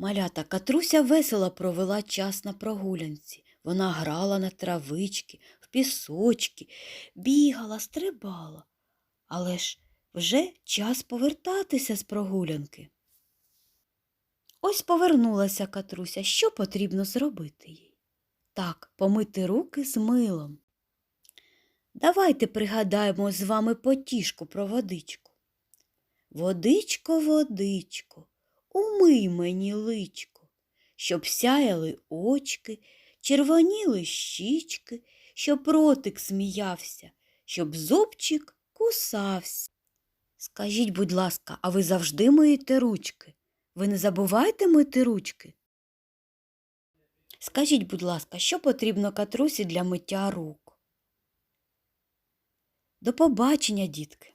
Малята Катруся весело провела час на прогулянці. Вона грала на травички, в пісочки, бігала, стрибала. Але ж вже час повертатися з прогулянки. Ось повернулася Катруся. Що потрібно зробити їй? Так, помити руки з милом. Давайте пригадаємо з вами потішку про водичку. Водичко, водичко, умий мені личко, щоб сяяли очки, червоніли щічки, щоб ротик сміявся, щоб зубчик кусався. Скажіть, будь ласка, а ви завжди миєте ручки? Ви не забувайте мити ручки? Скажіть, будь ласка, що потрібно катрусі для миття рук? До побачення, дітки!